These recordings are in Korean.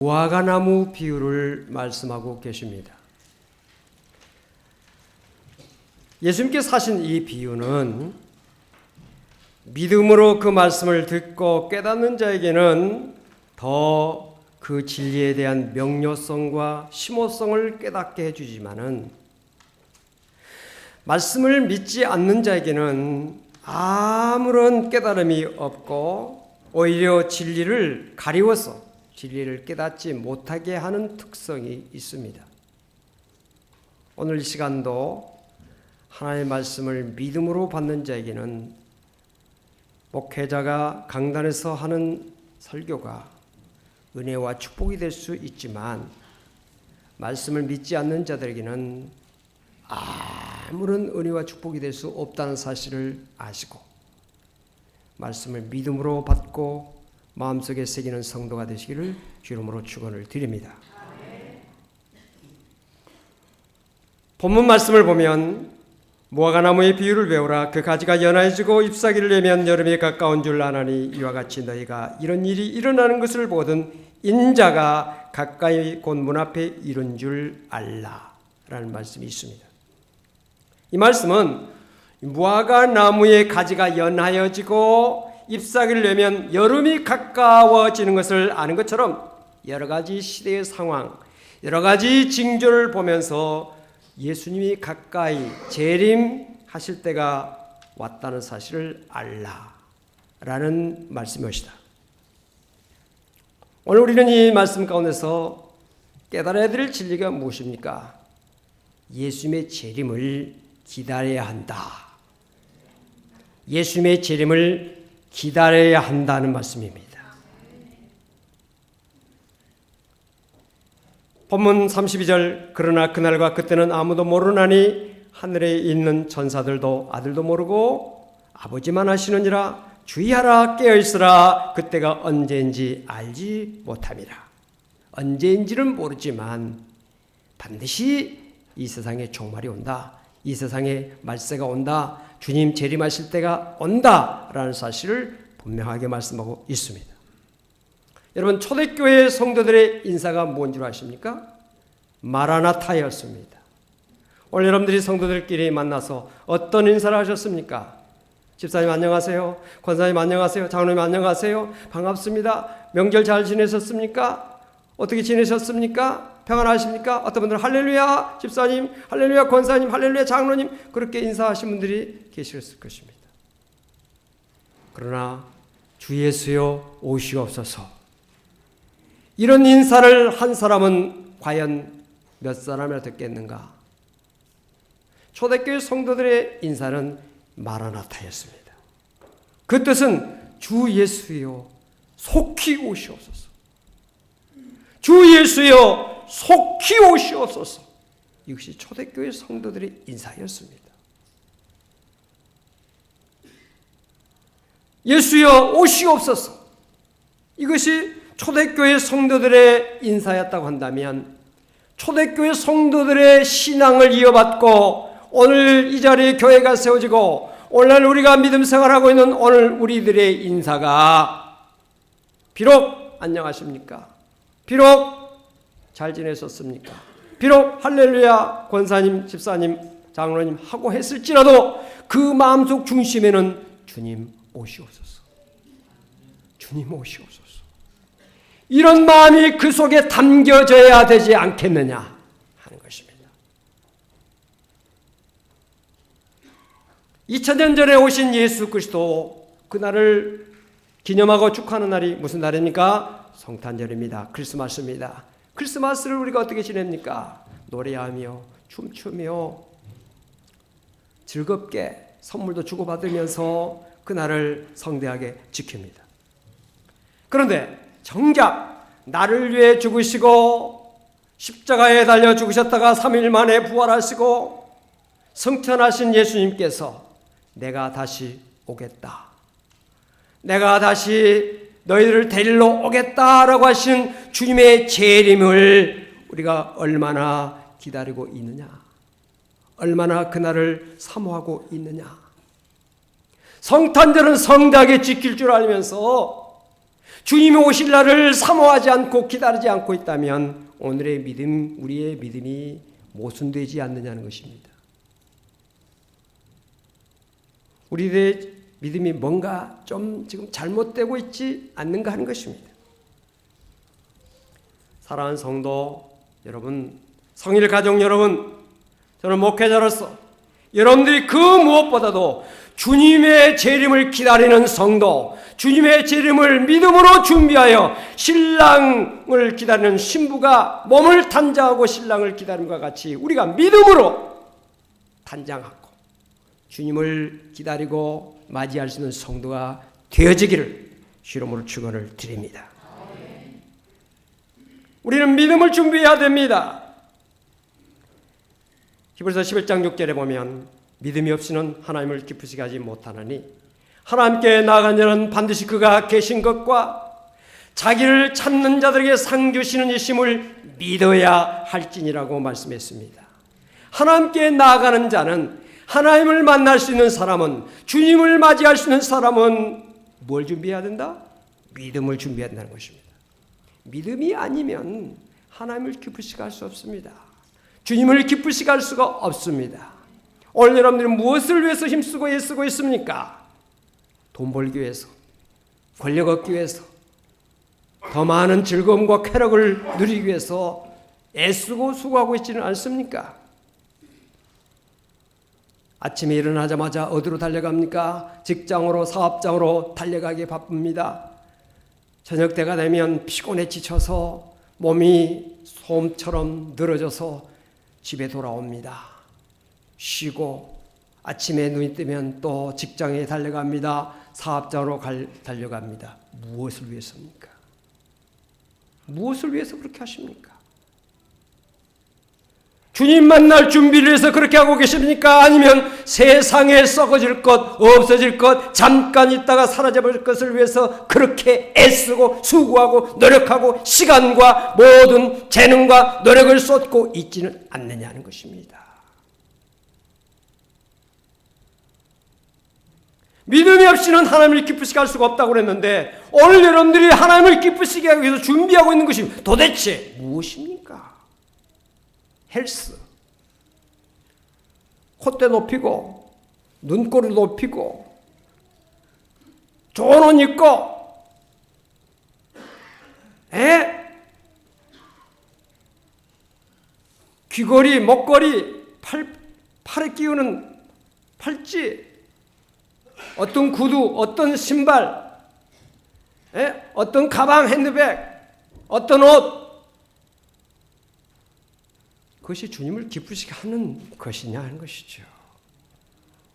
무화과나무 비유를 말씀하고 계십니다. 예수님께서 하신 이 비유는 믿음으로 그 말씀을 듣고 깨닫는 자에게는 더 그 진리에 대한 명료성과 심오성을 깨닫게 해주지만은 말씀을 믿지 않는 자에게는 아무런 깨달음이 없고 오히려 진리를 가리워서 진리를 깨닫지 못하게 하는 특성이 있습니다. 오늘 이 시간도 하나님의 말씀을 믿음으로 받는 자에게는 목회자가 강단에서 하는 설교가 은혜와 축복이 될 수 있지만 말씀을 믿지 않는 자들에게는 아무런 은혜와 축복이 될 수 없다는 사실을 아시고 말씀을 믿음으로 받고 마음속에 새기는 성도가 되시기를 주름으로 축원을 드립니다. 본문 말씀을 보면 무화과나무의 비유를 배우라 그 가지가 연하여지고 잎사귀를 내면 여름이 가까운 줄 아나니 이와 같이 너희가 이런 일이 일어나는 것을 보거든 인자가 가까이 곧 문 앞에 이른 줄 알라 라는 말씀이 있습니다. 이 말씀은 무화과 나무의 가지가 연하여지고 잎사귀를 내면 여름이 가까워지는 것을 아는 것처럼 여러 가지 시대의 상황, 여러 가지 징조를 보면서 예수님이 가까이 재림하실 때가 왔다는 사실을 알라 라는 말씀이었다. 오늘 우리는 이 말씀 가운데서 깨달아야 될 진리가 무엇입니까? 예수님의 재림을 기다려야 한다. 예수님의 재림을 기다려야 한다는 말씀입니다. 본문 32절 그러나 그날과 그때는 아무도 모르나니 하늘에 있는 천사들도 아들도 모르고 아버지만 하시느니라. 주의하라 깨어 있으라. 그때가 언제인지 알지 못함이라. 언제인지는 모르지만 반드시 이 세상에 종말이 온다. 이 세상에 말세가 온다 주님 재림하실 때가 온다라는 사실을 분명하게 말씀하고 있습니다. 여러분 초대교회 성도들의 인사가 뭔 줄 아십니까? 마라나타였습니다. 오늘 여러분들이 성도들끼리 만나서 어떤 인사를 하셨습니까? 집사님 안녕하세요. 권사님 안녕하세요. 장로님 안녕하세요. 반갑습니다. 명절 잘 지내셨습니까? 어떻게 지내셨습니까? 평안하십니까? 어떤 분들은 할렐루야 집사님, 할렐루야 권사님, 할렐루야 장로님 그렇게 인사하신 분들이 계셨을 것입니다. 그러나 주 예수여 오시옵소서. 이런 인사를 한 사람은 과연 몇 사람을 듣겠는가? 초대교회 성도들의 인사는 마라나타였습니다. 그 뜻은 주 예수여 속히 오시옵소서. 주 예수여 속히 오시옵소서. 이것이 초대교회 성도들의 인사였습니다. 예수여 오시옵소서. 이것이 초대교회 성도들의 인사였다고 한다면 초대교회 성도들의 신앙을 이어받고 오늘 이 자리에 교회가 세워지고 오늘날 우리가 믿음 생활하고 있는 오늘 우리들의 인사가 비록 안녕하십니까? 비록 잘 지내셨습니까? 비록 할렐루야 권사님, 집사님, 장로님 하고 했을지라도 그 마음속 중심에는 주님 오시옵소서. 주님 오시옵소서. 이런 마음이 그 속에 담겨져야 되지 않겠느냐 하는 것입니다. 2000년 전에 오신 예수 그리스도 그날을 기념하고 축하하는 날이 무슨 날입니까? 성탄절입니다. 크리스마스입니다. 크리스마스를 우리가 어떻게 지냅니까? 노래하며 춤추며 즐겁게 선물도 주고받으면서 그날을 성대하게 지킵니다. 그런데 정작 나를 위해 죽으시고 십자가에 달려 죽으셨다가 3일 만에 부활하시고 성천하신 예수님께서 내가 다시 오겠다. 내가 다시 너희들을 데리러 오겠다라고 하신 주님의 재림을 우리가 얼마나 기다리고 있느냐. 얼마나 그날을 사모하고 있느냐. 성탄절은 성대하게 지킬 줄 알면서 주님이 오실 날을 사모하지 않고 기다리지 않고 있다면 오늘의 믿음, 우리의 믿음이 모순되지 않느냐는 것입니다. 우리의 믿음이 뭔가 좀 지금 잘못되고 있지 않는가 하는 것입니다. 사랑하는 성도 여러분, 성일 가족 여러분, 저는 목회자로서 여러분들이 그 무엇보다도 주님의 재림을 기다리는 성도, 주님의 재림을 믿음으로 준비하여 신랑을 기다리는 신부가 몸을 단장하고 신랑을 기다림과 같이 우리가 믿음으로 단장하고 주님을 기다리고 맞이할 수 있는 성도가 되어지기를 주름으로 축원을 드립니다. 우리는 믿음을 준비해야 됩니다. 히브리서 11장 6절에 보면 믿음이 없이는 하나님을 기쁘시게 하지 못하나니 하나님께 나아간 자는 반드시 그가 계신 것과 자기를 찾는 자들에게 상 주시는 이심을 믿어야 할지니라고 말씀했습니다. 하나님께 나아가는 자는 하나님을 만날 수 있는 사람은 주님을 맞이할 수 있는 사람은 뭘 준비해야 된다? 믿음을 준비해야 된다는 것입니다. 믿음이 아니면 하나님을 기쁘시게 할 수 없습니다. 주님을 기쁘시게 할 수가 없습니다. 오늘 여러분들은 무엇을 위해서 힘쓰고 애쓰고 있습니까? 돈 벌기 위해서, 권력 얻기 위해서, 더 많은 즐거움과 쾌락을 누리기 위해서 애쓰고 수고하고 있지는 않습니까? 아침에 일어나자마자 어디로 달려갑니까? 직장으로, 사업장으로 달려가기 바쁩니다. 저녁 때가 되면 피곤해 지쳐서 몸이 솜처럼 늘어져서 집에 돌아옵니다. 쉬고 아침에 눈이 뜨면 또 직장에 달려갑니다. 사업장으로 갈, 달려갑니다. 무엇을 위해서입니까? 무엇을 위해서 그렇게 하십니까? 주님 만날 준비를 해서 그렇게 하고 계십니까? 아니면 세상에 썩어질 것, 없어질 것, 잠깐 있다가 사라져버릴 것을 위해서 그렇게 애쓰고 수고하고 노력하고 시간과 모든 재능과 노력을 쏟고 있지는 않느냐는 것입니다. 믿음이 없이는 하나님을 기쁘시게 할 수가 없다고 그랬는데 오늘 여러분들이 하나님을 기쁘시게 하기 위해서 준비하고 있는 것이 도대체 무엇입니까? 헬스. 콧대 높이고, 눈꼬리 높이고, 좋은 옷 입고, 에? 귀걸이, 목걸이, 팔, 팔에 끼우는 팔찌, 어떤 구두, 어떤 신발, 에? 어떤 가방, 핸드백, 어떤 옷, 그것이 주님을 기쁘시게 하는 것이냐 하는 것이죠.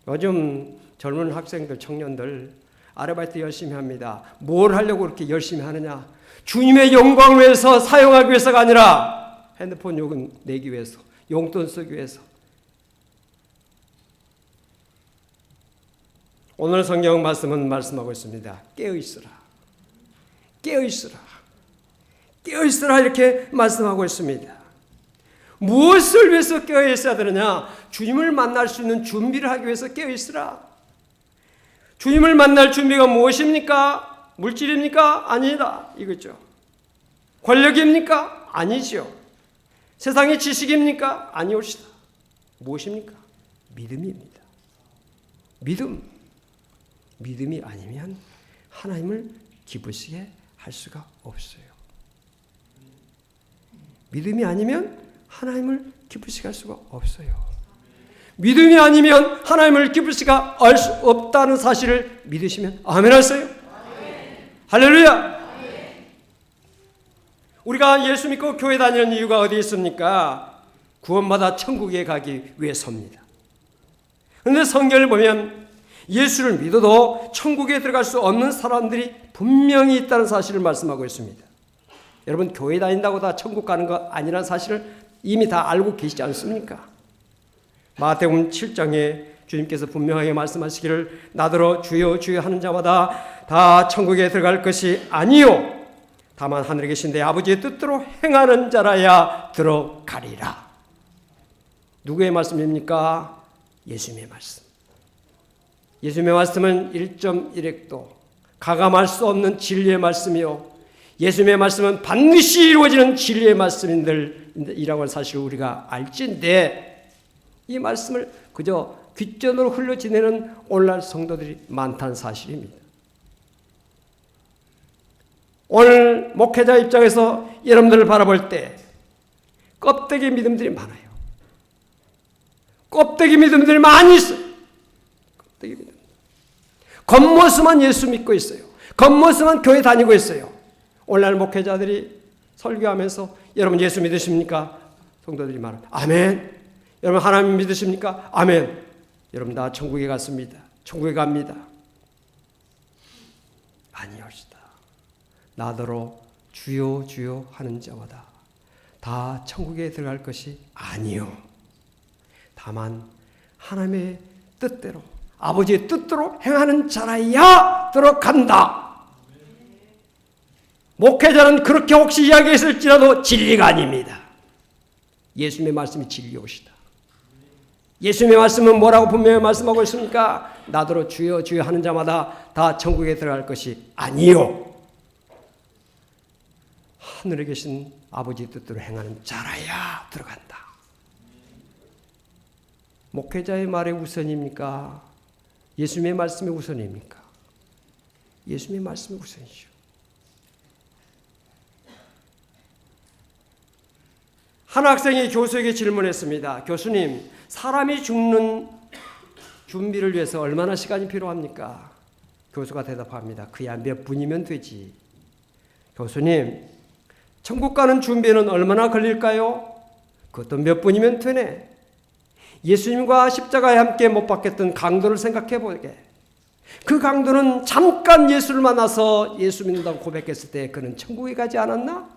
요즘 젊은 학생들, 청년들 아르바이트 열심히 합니다. 뭘 하려고 그렇게 열심히 하느냐? 주님의 영광을 위해서 사용하기 위해서가 아니라 핸드폰 요금 내기 위해서, 용돈 쓰기 위해서. 오늘 성경 말씀은 말씀하고 있습니다. 깨어 있으라. 깨어 있으라. 깨어 있으라 이렇게 말씀하고 있습니다. 무엇을 위해서 깨어 있어야 되느냐? 주님을 만날 수 있는 준비를 하기 위해서 깨어 있으라. 주님을 만날 준비가 무엇입니까? 물질입니까? 아니다. 이거죠. 권력입니까? 아니죠. 세상의 지식입니까? 아니옵시다. 무엇입니까? 믿음입니다. 믿음. 믿음이 아니면 하나님을 기쁘시게 할 수가 없어요. 믿음이 아니면 하나님을 기쁘시게 할 수가 없어요. 믿음이 아니면 하나님을 기쁘시게 할 수 없다는 사실을 믿으시면 아멘 하세요. 할렐루야. 우리가 예수 믿고 교회 다니는 이유가 어디 있습니까? 구원받아 천국에 가기 위해서입니다. 그런데 성경을 보면 예수를 믿어도 천국에 들어갈 수 없는 사람들이 분명히 있다는 사실을 말씀하고 있습니다. 여러분 교회 다닌다고 다 천국 가는 거 아니라는 사실을 이미 다 알고 계시지 않습니까? 마태복음 7장에 주님께서 분명하게 말씀하시기를 나더러 주여 주여 하는 자마다 다 천국에 들어갈 것이 아니요 다만 하늘에 계신 내 아버지의 뜻대로 행하는 자라야 들어가리라. 누구의 말씀입니까? 예수님의 말씀. 예수님의 말씀은 1.1핵도 가감할 수 없는 진리의 말씀이요. 예수님의 말씀은 반드시 이루어지는 진리의 말씀인들 이라고 사실을 우리가 알지인데 이 말씀을 그저 귓전으로 흘려 지내는 오늘날 성도들이 많다는 사실입니다. 오늘 목회자 입장에서 여러분들을 바라볼 때 껍데기 믿음들이 많아요. 껍데기 믿음들이 많이 있어요. 껍데기 믿음. 겉모습만 예수 믿고 있어요. 겉모습만 교회 다니고 있어요. 오늘날 목회자들이 설교하면서 여러분 예수 믿으십니까? 성도들이 말합 아멘. 여러분 하나님 믿으십니까? 아멘. 여러분 다 천국에 갔습니다. 천국에 갑니다. 아니옵시다. 나더러 주여 주여 하는 자마다 다 천국에 들어갈 것이 아니요. 다만 하나님의 뜻대로 아버지의 뜻대로 행하는 자라야 들어간다. 목회자는 그렇게 혹시 이야기했을지라도 진리가 아닙니다. 예수님의 말씀이 진리오시다. 예수님의 말씀은 뭐라고 분명히 말씀하고 있습니까? 나더러 주여 주여 하는 자마다 다 천국에 들어갈 것이 아니요. 하늘에 계신 아버지 뜻대로 행하는 자라야 들어간다. 목회자의 말이 우선입니까? 예수님의 말씀이 우선입니까? 예수님의 말씀이 우선이죠. 한 학생이 교수에게 질문했습니다. 교수님, 사람이 죽는 준비를 위해서 얼마나 시간이 필요합니까? 교수가 대답합니다. 그야 몇 분이면 되지. 교수님, 천국 가는 준비는 얼마나 걸릴까요? 그것도 몇 분이면 되네. 예수님과 십자가에 함께 못 박혔던 강도를 생각해 보게. 그 강도는 잠깐 예수를 만나서 예수 믿는다고 고백했을 때 그는 천국에 가지 않았나?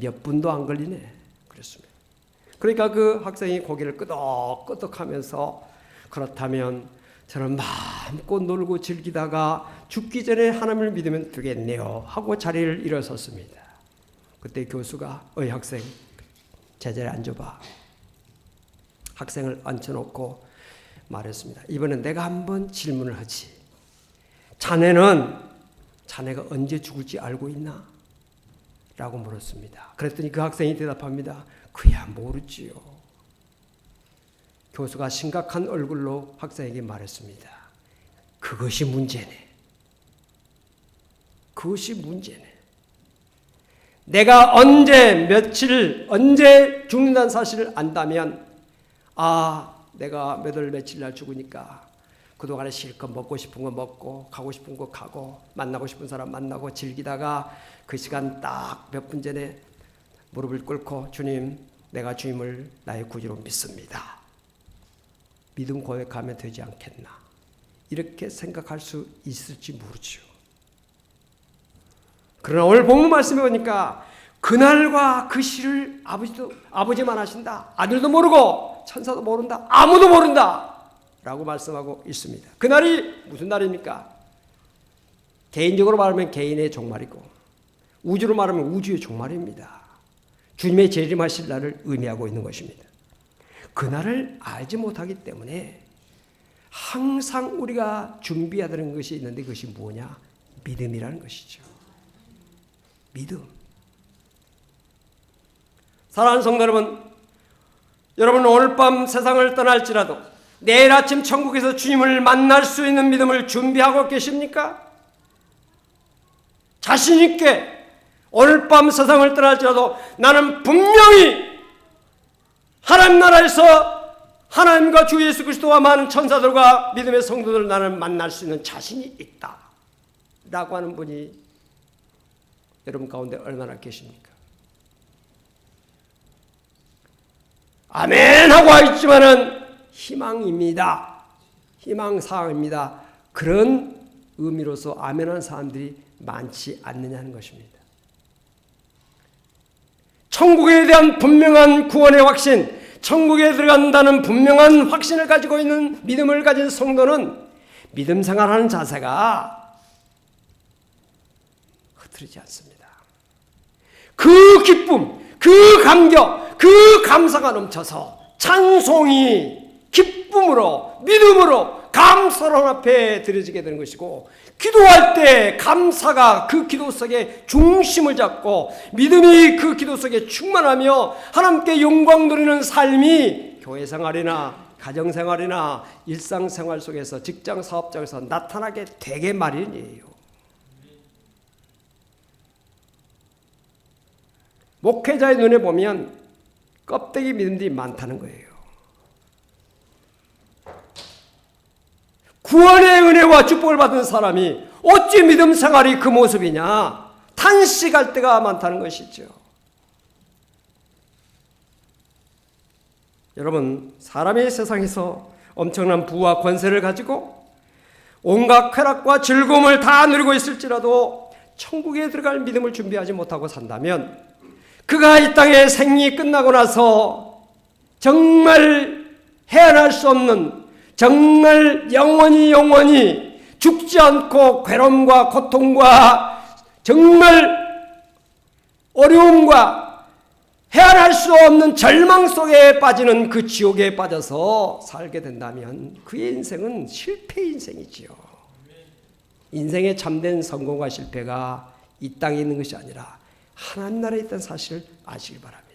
몇 분도 안 걸리네. 그랬습니다. 그러니까 그 학생이 고개를 끄덕끄덕 하면서 그렇다면 저는 마음껏 놀고 즐기다가 죽기 전에 하나님을 믿으면 되겠네요. 하고 자리를 일어섰습니다. 그때 교수가 어이 학생 제자리에 앉아봐. 학생을 앉혀놓고 말했습니다. 이번엔 내가 한번 질문을 하지. 자네는 자네가 언제 죽을지 알고 있나? 라고 물었습니다. 그랬더니 그 학생이 대답합니다. 그야 모르지요. 교수가 심각한 얼굴로 학생에게 말했습니다. 그것이 문제네. 그것이 문제네. 내가 언제, 며칠, 언제 죽는다는 사실을 안다면, 아, 내가 몇 월 며칠 날 죽으니까 그동안에 실컷 먹고 싶은 거 먹고, 가고 싶은 거 가고, 만나고 싶은 사람 만나고, 즐기다가 그 시간 딱 몇 분 전에 무릎을 꿇고, 주님, 내가 주님을 나의 구주로 믿습니다. 믿음 고백하면 되지 않겠나. 이렇게 생각할 수 있을지 모르죠. 그러나 오늘 본문 말씀에 보니까 그날과 그 시를 아버지도 아버지만 하신다. 아들도 모르고 천사도 모른다. 아무도 모른다. 라고 말씀하고 있습니다. 그날이 무슨 날입니까? 개인적으로 말하면 개인의 종말이고 우주로 말하면 우주의 종말입니다. 주님의 재림하실 날을 의미하고 있는 것입니다. 그날을 알지 못하기 때문에 항상 우리가 준비해야 되는 것이 있는데 그것이 뭐냐? 믿음이라는 것이죠. 믿음. 사랑하는 성도 여러분, 여러분 오늘 밤 세상을 떠날지라도 내일 아침 천국에서 주님을 만날 수 있는 믿음을 준비하고 계십니까? 자신 있게 오늘 밤 세상을 떠날지라도 나는 분명히 하나님 나라에서 하나님과 주 예수 그리스도와 많은 천사들과 믿음의 성도들을 나는 만날 수 있는 자신이 있다. 라고 하는 분이 여러분 가운데 얼마나 계십니까? 아멘 하고 있지만은 희망입니다. 희망사항입니다. 그런 의미로서 아멘한 사람들이 많지 않느냐는 것입니다. 천국에 대한 분명한 구원의 확신, 천국에 들어간다는 분명한 확신을 가지고 있는 믿음을 가진 성도는 믿음 생활하는 자세가 흐트리지 않습니다. 그 기쁨, 그 감격, 그 감사가 넘쳐서 찬송이 기쁨으로, 믿음으로 감사로 앞에 드려지게 되는 것이고 기도할 때 감사가 그 기도 속에 중심을 잡고 믿음이 그 기도 속에 충만하며 하나님께 영광 누리는 삶이 교회 생활이나 가정 생활이나 일상 생활 속에서 직장 사업장에서 나타나게 되게 마련이에요. 목회자의 눈에 보면 껍데기 믿음들이 많다는 거예요. 구원의 은혜와 축복을 받은 사람이 어찌 믿음 생활이 그 모습이냐? 탄식할 때가 많다는 것이죠. 여러분, 사람이 세상에서 엄청난 부와 권세를 가지고 온갖 쾌락과 즐거움을 다 누리고 있을지라도 천국에 들어갈 믿음을 준비하지 못하고 산다면 그가 이 땅의 생이 끝나고 나서 정말 헤아날 수 없는 정말 영원히 영원히 죽지 않고 괴로움과 고통과 정말 어려움과 헤아날 수 없는 절망 속에 빠지는 그 지옥에 빠져서 살게 된다면 그의 인생은 실패 인생이지요. 인생의 참된 성공과 실패가 이 땅에 있는 것이 아니라 하나님 나라에 있다는 사실을 아시기 바랍니다.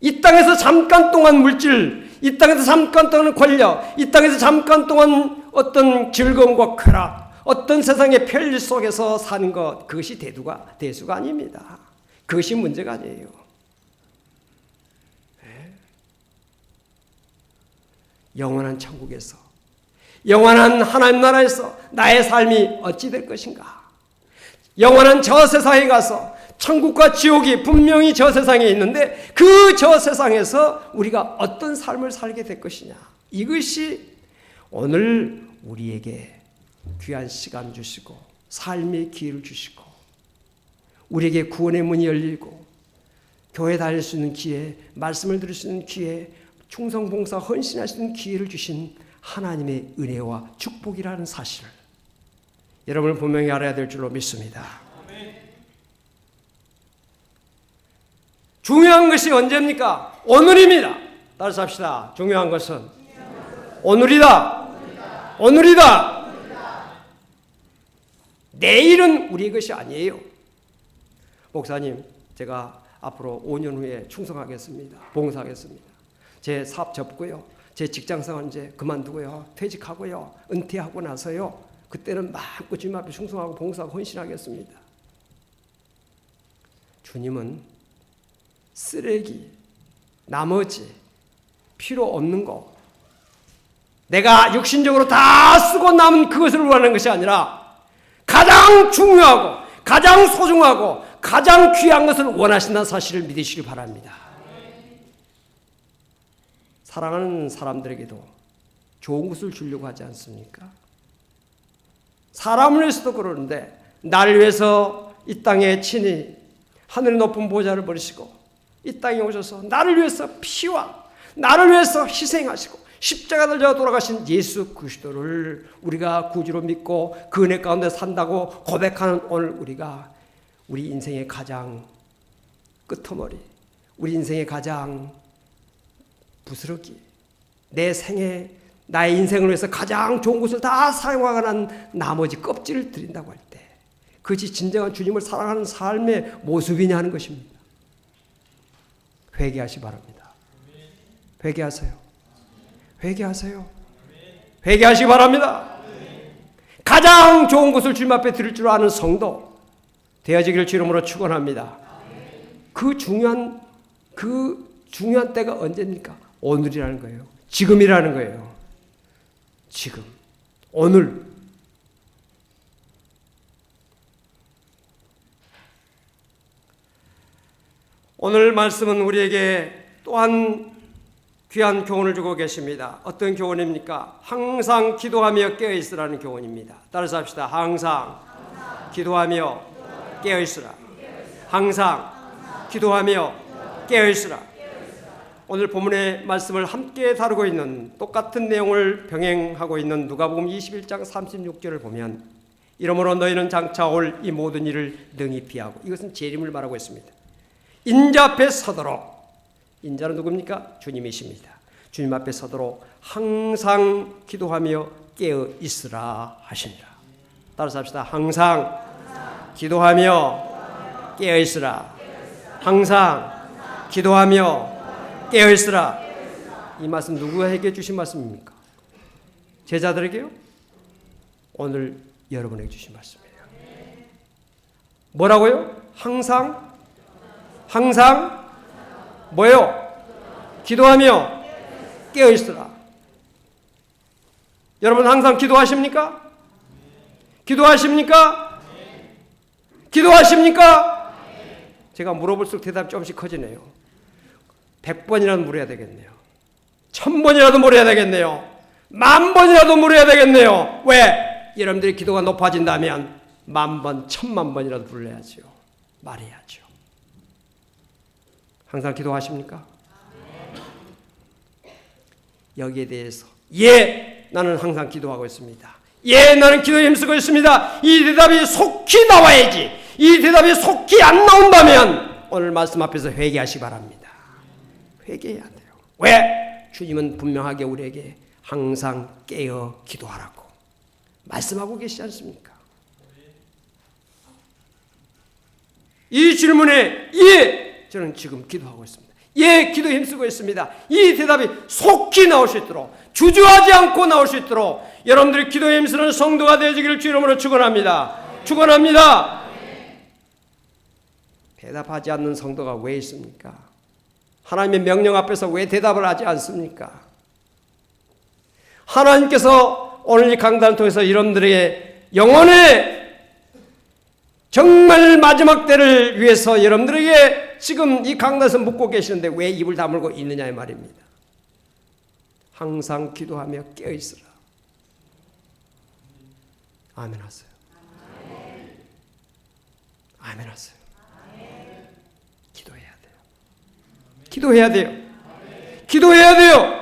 이 땅에서 잠깐 동안 물질, 이 땅에서 잠깐 동안 권력, 이 땅에서 잠깐 동안 어떤 즐거움과 쾌락, 어떤 세상의 편리 속에서 사는 것, 그것이 대두가, 대수가 아닙니다. 그것이 문제가 아니에요. 네. 영원한 천국에서, 영원한 하나님 나라에서 나의 삶이 어찌 될 것인가? 영원한 저 세상에 가서 천국과 지옥이 분명히 저 세상에 있는데 그 저 세상에서 우리가 어떤 삶을 살게 될 것이냐. 이것이 오늘 우리에게 귀한 시간 주시고 삶의 기회를 주시고 우리에게 구원의 문이 열리고 교회 다닐 수 있는 기회, 말씀을 들을 수 있는 기회, 충성 봉사 헌신할 수 있는 기회를 주신 하나님의 은혜와 축복이라는 사실을 여러분은 분명히 알아야 될 줄로 믿습니다. 중요한 것이 언제입니까? 오늘입니다. 따라서 합시다. 중요한 것은 오늘이다. 오늘이다. 내일은 우리의 것이 아니에요. 목사님, 제가 앞으로 5년 후에 충성하겠습니다. 봉사하겠습니다. 제 사업 접고요. 제 직장 생활 이제 그만두고요. 퇴직하고요. 은퇴하고 나서요. 그때는 마음껏 주님 앞에 충성하고 봉사하고 헌신하겠습니다. 주님은 쓰레기, 나머지 필요 없는 거 내가 육신적으로 다 쓰고 남은 그것을 원하는 것이 아니라 가장 중요하고 가장 소중하고 가장 귀한 것을 원하신다는 사실을 믿으시기 바랍니다. 사랑하는 사람들에게도 좋은 것을 주려고 하지 않습니까? 사람을 위해서도 그러는데 나를 위해서 이 땅에 친히 하늘 높은 보좌를 버리시고 이 땅에 오셔서 나를 위해서 피와 나를 위해서 희생하시고 십자가를 져 돌아가신 예수 그리스도를 우리가 구주로 믿고 그 은혜 가운데 산다고 고백하는 오늘 우리가 우리 인생의 가장 끄트머리, 우리 인생의 가장 부스러기, 내 생에 나의 인생을 위해서 가장 좋은 것을 다 사용하고 난 나머지 껍질을 드린다고 할 때, 그것이 진정한 주님을 사랑하는 삶의 모습이냐 하는 것입니다. 회개하시 바랍니다. 회개하세요. 회개하세요. 회개하시 바랍니다. 가장 좋은 것을 주님 앞에 드릴 줄 아는 성도 되어지기를 주름으로 축원합니다. 그 중요한 그 중요한 때가 언제입니까? 오늘이라는 거예요. 지금이라는 거예요. 지금 오늘 오늘 말씀은 우리에게 또한 귀한 교훈을 주고 계십니다. 어떤 교훈입니까? 항상 기도하며 깨어 있으라는 교훈입니다. 따라서 합시다. 항상, 기도하며 깨어 있으라. 항상 기도하며 깨어 있으라. 오늘 본문의 말씀을 함께 다루고 있는 똑같은 내용을 병행하고 있는 누가복음 21장 36절을 보면 이러므로 너희는 장차 올 이 모든 일을 능히 피하고 이것은 재림을 말하고 있습니다. 인자 앞에 서도록 인자는 누굽니까? 주님이십니다. 주님 앞에 서도록 항상 기도하며 깨어 있으라 하시니라. 따라서 합시다. 항상 기도하며 깨어 있으라. 항상 기도하며 깨어 있으라. 이 말씀 누구에게 주신 말씀입니까? 제자들에게요? 오늘 여러분에게 주신 말씀이에요. 뭐라고요? 항상 항상 뭐요? 기도하며 깨어 있으라. 여러분 항상 기도하십니까? 기도하십니까? 기도하십니까? 제가 물어볼수록 대답이 조금씩 커지네요. 100번이라도 물어야 되겠네요. 1000번이라도 물어야 되겠네요. 만 번이라도 물어야 되겠네요. 왜? 여러분들이 기도가 높아진다면 만 번, 천만 번이라도 불러야죠. 말해야죠. 항상 기도하십니까? 여기에 대해서 예, 나는 항상 기도하고 있습니다. 예, 나는 기도에 힘쓰고 있습니다. 이 대답이 속히 나와야지. 이 대답이 속히 안 나온다면 오늘 말씀 앞에서 회개하시 바랍니다. 회개해야 돼요. 왜? 주님은 분명하게 우리에게 항상 깨어 기도하라고 말씀하고 계시지 않습니까? 이 질문에 예, 저는 지금 기도하고 있습니다. 예, 기도에 힘쓰고 있습니다. 이 대답이 속히 나올 수 있도록 주저하지 않고 나올 수 있도록 여러분들이 기도에 힘쓰는 성도가 되어지기를 주 이름으로 축원합니다. 축원합니다. 대답하지 않는 성도가 왜 있습니까? 하나님의 명령 앞에서 왜 대답을 하지 않습니까? 하나님께서 오늘 이 강단을 통해서 여러분들에게 영혼의 정말 마지막 때를 위해서 여러분들에게 지금 이 강단에서 묻고 계시는데 왜 입을 다물고 있느냐 의 말입니다. 항상 기도하며 깨어 있으라. 아멘 하세요. 아멘 하세요. 기도해야 돼요. 기도해야 돼요. 기도해야 돼요.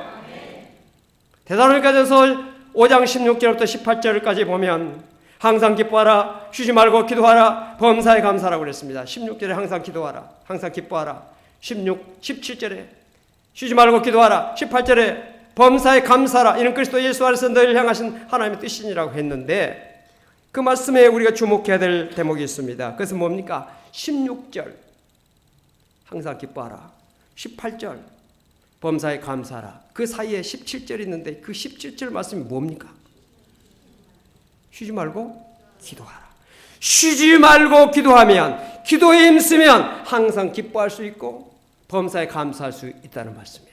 대사로니가전서 5장 16절부터 18절까지 보면 항상 기뻐하라 쉬지 말고 기도하라 범사에 감사라고 그랬습니다. 16절에 항상 기도하라 항상 기뻐하라 16 17절에 쉬지 말고 기도하라 18절에 범사에 감사라 이는 그리스도 예수 안에서 너희를 향하신 하나님의 뜻이니라고 했는데 그 말씀에 우리가 주목해야 될 대목이 있습니다. 그것은 뭡니까? 16절 항상 기뻐하라 18절 범사에 감사하라. 그 사이에 17절 있는데 그 17절 말씀이 뭡니까? 쉬지 말고 기도하라. 쉬지 말고 기도하면 기도에 힘쓰면 항상 기뻐할 수 있고 범사에 감사할 수 있다는 말씀이에요.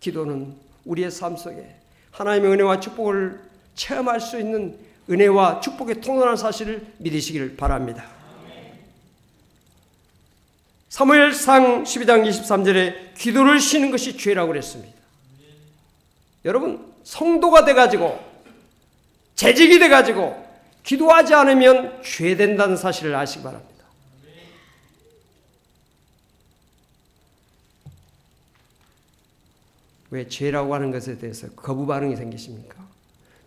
기도는 우리의 삶 속에 하나님의 은혜와 축복을 체험할 수 있는 은혜와 축복의 통로라는 사실을 믿으시기를 바랍니다. 사무엘상 12장 23절에 기도를 쉬는 것이 죄라고 그랬습니다. 여러분 성도가 돼 가지고 재직이 돼 가지고 기도하지 않으면 죄 된다는 사실을 아시기 바랍니다. 왜 죄라고 하는 것에 대해서 거부 반응이 생기십니까?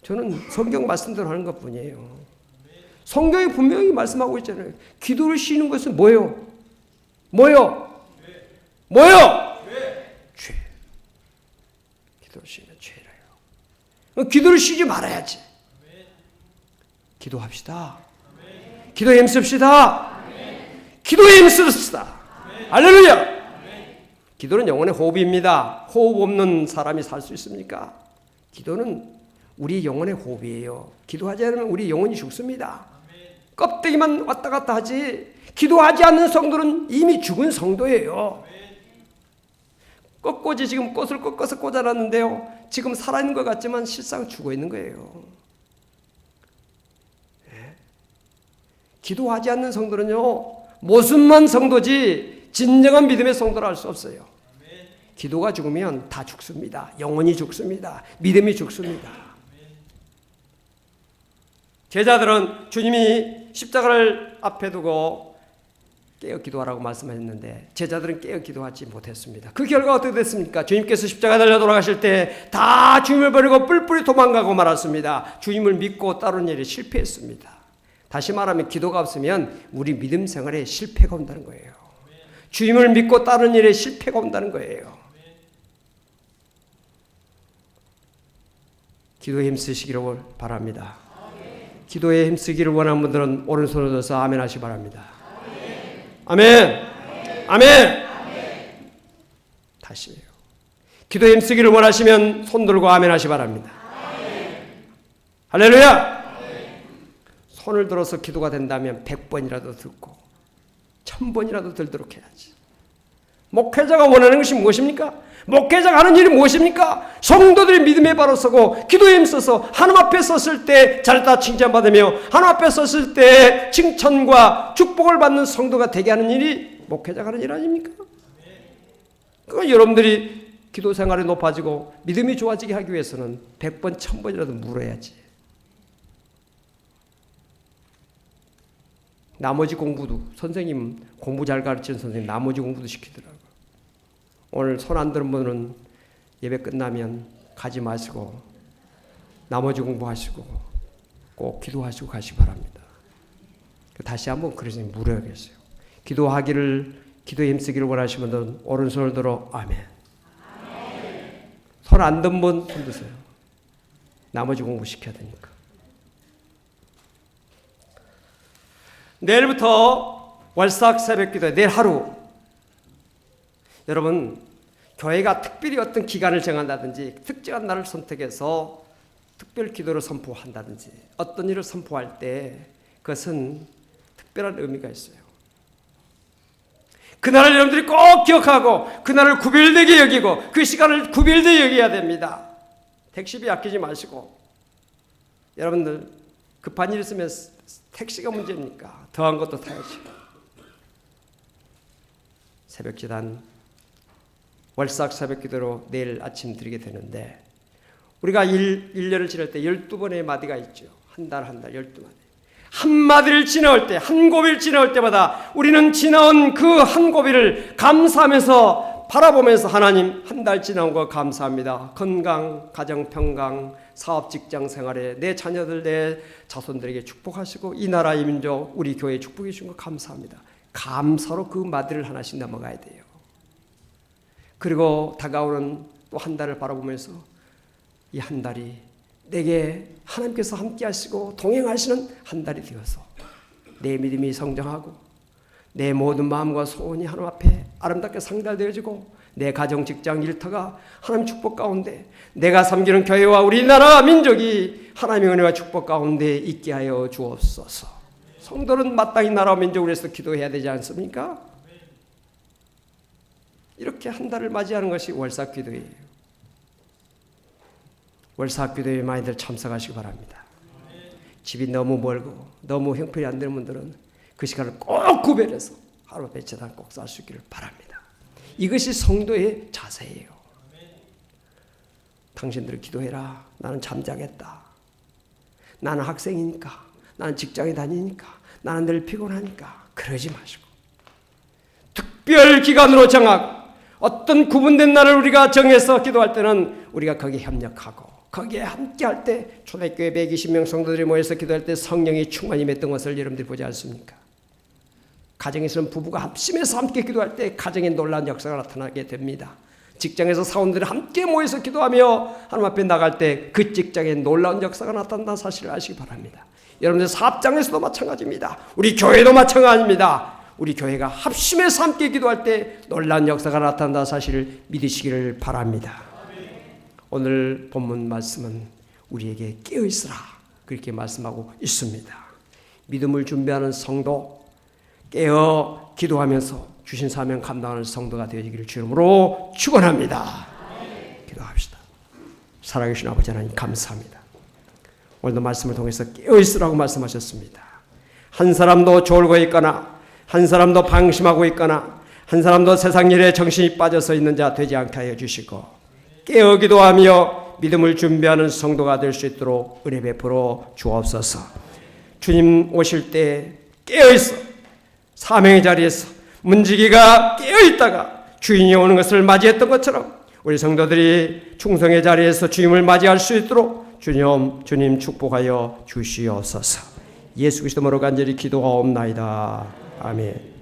저는 성경 말씀대로 하는 것 뿐이에요. 성경이 분명히 말씀하고 있잖아요. 기도를 쉬는 것은 뭐예요? 뭐요? 뭐요? 죄. 기도를 쉬면 죄래요. 기도를 쉬지 말아야지. 기도합시다. 기도에 힘씁시다. 기도에 힘씁시다. 할렐루야. 기도는 영혼의 호흡입니다. 호흡 없는 사람이 살 수 있습니까? 기도는 우리 영혼의 호흡이에요. 기도하지 않으면 우리 영혼이 죽습니다. 껍데기만 왔다 갔다 하지 기도하지 않는 성도는 이미 죽은 성도예요. 꽃꽂이 지금 꽃을 꺾어서 꽂아놨는데요. 지금 살아있는 것 같지만 실상 죽어 있는 거예요. 기도하지 않는 성도는요, 모습만 성도지 진정한 믿음의 성도를 할수 없어요. 기도가 죽으면 다 죽습니다. 영혼이 죽습니다. 믿음이 죽습니다. 제자들은 주님이 십자가를 앞에 두고 깨어 기도하라고 말씀하셨는데 제자들은 깨어 기도하지 못했습니다. 그 결과 어떻게 됐습니까? 주님께서 십자가 달려 돌아가실 때 다 주님을 버리고 뿔뿔이 도망가고 말았습니다. 주님을 믿고 따르는 일에 실패했습니다. 다시 말하면 기도가 없으면 우리 믿음 생활에 실패가 온다는 거예요. 주님을 믿고 따르는 일에 실패가 온다는 거예요. 기도에 힘쓰시기를 바랍니다. 기도에 힘쓰기를 원하는 분들은 오른손을 들어서 아멘 하시 바랍니다. 아멘. 아멘. 다시요. 기도에 힘쓰기를 원하시면 손 들고 아멘 하시 바랍니다. 할렐루야. 손을 들어서 기도가 된다면 100번이라도 듣고 1000번이라도 들도록 해야지. 목회자가 원하는 것이 무엇입니까? 목회자가 하는 일이 무엇입니까? 성도들이 믿음에 바로 서고 기도에 힘써서 하나님 앞에 섰을 때 잘했다 칭찬받으며 하나님 앞에 섰을 때 칭찬과 축복을 받는 성도가 되게 하는 일이 목회자가 하는 일 아닙니까? 그 여러분들이 기도 생활이 높아지고 믿음이 좋아지게 하기 위해서는 100번, 1000번이라도 물어야지. 나머지 공부도 선생님 공부 잘 가르치는 선생님 나머지 공부도 시키더라고요. 오늘 손 안 드는 분은 예배 끝나면 가지 마시고 나머지 공부하시고 꼭 기도하시고 가시 바랍니다. 다시 한번 그러시 물어야겠어요. 기도하기를 기도에 힘쓰기를 원하시는 분은 오른손을 들어 아멘. 손안 든 분 손 드세요. 나머지 공부 시켜야 되니까. 내일부터 월삭 새벽 기도 내일 하루 여러분 교회가 특별히 어떤 기간을 정한다든지 특정한 날을 선택해서 특별 기도를 선포한다든지 어떤 일을 선포할 때 그것은 특별한 의미가 있어요. 그날을 여러분들이 꼭 기억하고 그날을 구별되게 여기고 그 시간을 구별되게 여겨야 됩니다. 택시비 아끼지 마시고 여러분들 급한 일 있으면 택시가 문제입니까? 더한 것도 타야지. 새벽 기단 월삭 새벽 기도로 내일 아침 드리게 되는데 우리가 1, 1년을 지날 때 12번의 마디가 있죠. 한 달 한 달 12마디. 한 마디를 지나올 때, 한 고비를 지나올 때마다 우리는 지나온 그 한 고비를 감사하면서 바라보면서 하나님 한 달 지나온 거 감사합니다. 건강, 가정 평강, 사업 직장 생활에 내 자녀들, 내 자손들에게 축복하시고 이 나라 이 민족 우리 교회 축복해 주신 거 감사합니다. 감사로 그 마디를 하나씩 넘어가야 돼요. 그리고 다가오는 또 한 달을 바라보면서 이 한 달이 내게 하나님께서 함께 하시고 동행하시는 한 달이 되어서 내 믿음이 성장하고 내 모든 마음과 소원이 하나님 앞에 아름답게 상달되어지고 내 가정 직장 일터가 하나님 축복 가운데 내가 섬기는 교회와 우리나라 민족이 하나님의 은혜와 축복 가운데 있게 하여 주옵소서. 성도는 마땅히 나라와 민족을 위해서 기도해야 되지 않습니까? 이렇게 한 달을 맞이하는 것이 월삭 기도예요. 월삭 기도에 많이들 참석하시기 바랍니다. 집이 너무 멀고 너무 형편이 안 되는 분들은 그 시간을 꼭 구별해서 하루 배치단 꼭쌀 수 있기를 바랍니다. 이것이 성도의 자세예요. 당신들 기도해라. 나는 잠자겠다. 나는 학생이니까. 나는 직장에 다니니까. 나는 늘 피곤하니까. 그러지 마시고. 특별 기간으로 정하고 어떤 구분된 날을 우리가 정해서 기도할 때는 우리가 거기에 협력하고 거기에 함께 할 때 초대교회 120명 성도들이 모여서 기도할 때 성령이 충만히 맺던 것을 여러분들이 보지 않습니까? 가정에서는 부부가 합심해서 함께 기도할 때 가정에 놀라운 역사가 나타나게 됩니다. 직장에서 사원들이 함께 모여서 기도하며 하나님 앞에 나갈 때 그 직장에 놀라운 역사가 나타난다는 사실을 아시기 바랍니다. 여러분들 사업장에서도 마찬가지입니다. 우리 교회도 마찬가지입니다. 우리 교회가 합심해서 함께 기도할 때 놀라운 역사가 나타난다는 사실을 믿으시기를 바랍니다. 오늘 본문 말씀은 우리에게 깨어 있으라 그렇게 말씀하고 있습니다. 믿음을 준비하는 성도 깨어 기도하면서 주신 사명 감당하는 성도가 되어지기를 주름으로 축원합니다. 기도합시다. 살아계신 아버지 하나님 감사합니다. 오늘도 말씀을 통해서 깨어 있으라고 말씀하셨습니다. 한 사람도 졸고 있거나 한 사람도 방심하고 있거나 한 사람도 세상 일에 정신이 빠져서 있는 자 되지 않게 하여 주시고 깨어 기도하며 믿음을 준비하는 성도가 될 수 있도록 은혜 베풀어 주옵소서. 주님 오실 때 깨어 있어 사명의 자리에서 문지기가 깨어 있다가 주인이 오는 것을 맞이했던 것처럼 우리 성도들이 충성의 자리에서 주님을 맞이할 수 있도록 주님 주님 축복하여 주시옵소서. 예수 그리스도로 간절히 기도하옵나이다. 아멘.